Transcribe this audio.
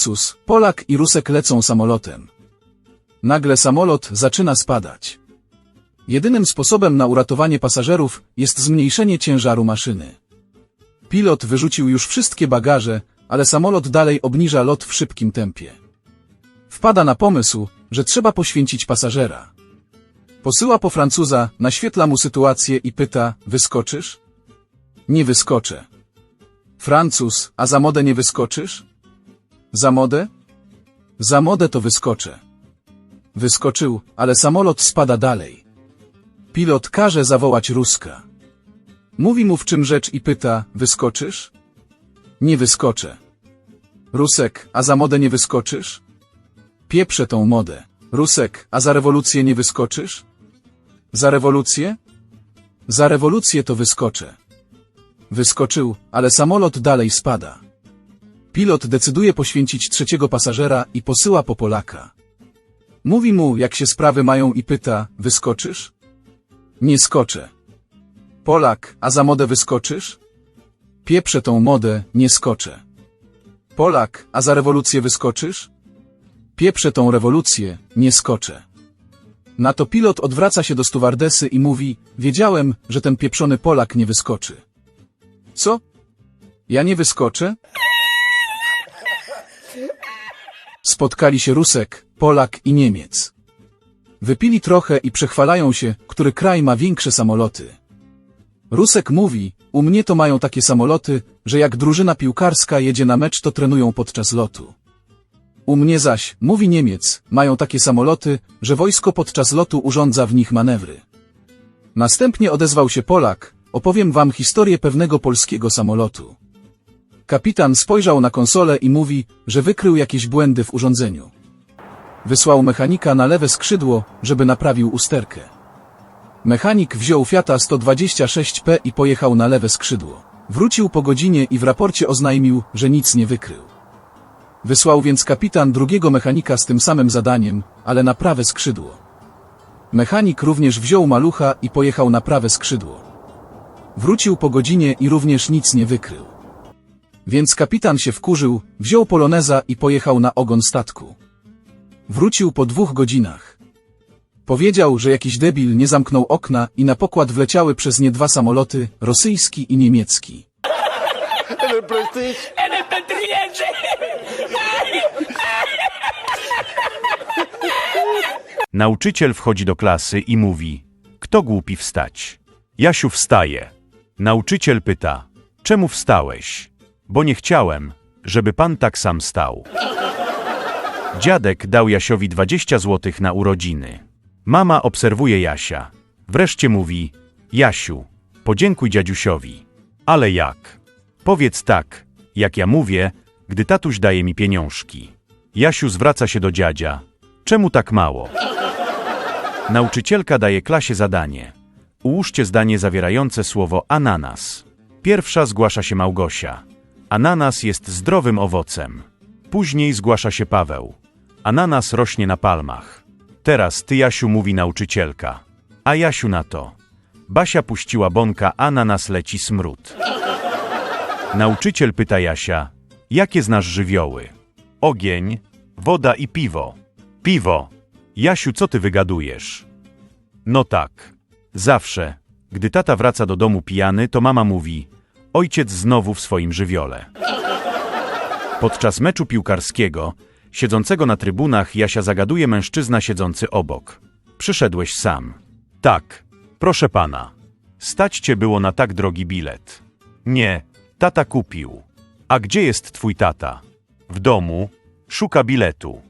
Sus, Polak i Rusek lecą samolotem. Nagle samolot zaczyna spadać. Jedynym sposobem na uratowanie pasażerów jest zmniejszenie ciężaru maszyny. Pilot wyrzucił już wszystkie bagaże, ale samolot dalej obniża lot w szybkim tempie. Wpada na pomysł, że trzeba poświęcić pasażera. Posyła po Francuza, naświetla mu sytuację i pyta, wyskoczysz? Nie wyskoczę. Francuz, a za modę nie wyskoczysz? Za modę? Za modę to wyskoczę. Wyskoczył, ale samolot spada dalej. Pilot każe zawołać Ruska. Mówi mu w czym rzecz i pyta, wyskoczysz? Nie wyskoczę. Rusek, a za modę nie wyskoczysz? Pieprze tą modę. Rusek, a za rewolucję nie wyskoczysz? Za rewolucję? Za rewolucję to wyskoczę. Wyskoczył, ale samolot dalej spada. Pilot decyduje poświęcić trzeciego pasażera i posyła po Polaka. Mówi mu, jak się sprawy mają i pyta, wyskoczysz? Nie skoczę. Polak, a za modę wyskoczysz? Pieprze tą modę, nie skoczę. Polak, a za rewolucję wyskoczysz? Pieprze tą rewolucję, nie skoczę. Na to pilot odwraca się do stewardesy i mówi, wiedziałem, że ten pieprzony Polak nie wyskoczy. Co? Ja nie wyskoczę? Spotkali się Rusek, Polak i Niemiec. Wypili trochę i przechwalają się, który kraj ma większe samoloty. Rusek mówi, u mnie to mają takie samoloty, że jak drużyna piłkarska jedzie na mecz, to trenują podczas lotu. U mnie zaś, mówi Niemiec, mają takie samoloty, że wojsko podczas lotu urządza w nich manewry. Następnie odezwał się Polak, opowiem wam historię pewnego polskiego samolotu. Kapitan spojrzał na konsolę i mówi, że wykrył jakieś błędy w urządzeniu. Wysłał mechanika na lewe skrzydło, żeby naprawił usterkę. Mechanik wziął Fiata 126P i pojechał na lewe skrzydło. Wrócił po godzinie i w raporcie oznajmił, że nic nie wykrył. Wysłał więc kapitan drugiego mechanika z tym samym zadaniem, ale na prawe skrzydło. Mechanik również wziął malucha i pojechał na prawe skrzydło. Wrócił po godzinie i również nic nie wykrył. Więc kapitan się wkurzył, wziął poloneza i pojechał na ogon statku. Wrócił po dwóch godzinach. Powiedział, że jakiś debil nie zamknął okna i na pokład wleciały przez nie dwa samoloty, rosyjski i niemiecki. Nauczyciel wchodzi do klasy i mówi: Kto głupi wstać? Jasiu wstaje. Nauczyciel pyta: Czemu wstałeś? Bo nie chciałem, żeby pan tak sam stał. Dziadek dał Jasiowi 20 złotych na urodziny. Mama obserwuje Jasia. Wreszcie mówi: Jasiu, podziękuj dziadziusiowi. Ale jak? Powiedz tak, jak ja mówię, gdy tatuś daje mi pieniążki. Jasiu zwraca się do dziadzia. Czemu tak mało? Nauczycielka daje klasie zadanie. Ułóżcie zdanie zawierające słowo ananas. Pierwsza zgłasza się Małgosia. Ananas jest zdrowym owocem. Później zgłasza się Paweł. Ananas rośnie na palmach. Teraz ty, Jasiu, mówi nauczycielka. A Jasiu na to. Basia puściła bąka, ananas leci smród. Nauczyciel pyta Jasia, jakie znasz żywioły? Ogień, woda i piwo. Piwo. Jasiu, co ty wygadujesz? No tak. Zawsze, gdy tata wraca do domu pijany, to mama mówi: Ojciec znowu w swoim żywiole. Podczas meczu piłkarskiego, siedzącego na trybunach, Jasia zagaduje mężczyzna siedzący obok. Przyszedłeś sam. Tak, proszę pana. Stać cię było na tak drogi bilet. Nie, tata kupił. A gdzie jest twój tata? W domu, szuka biletu.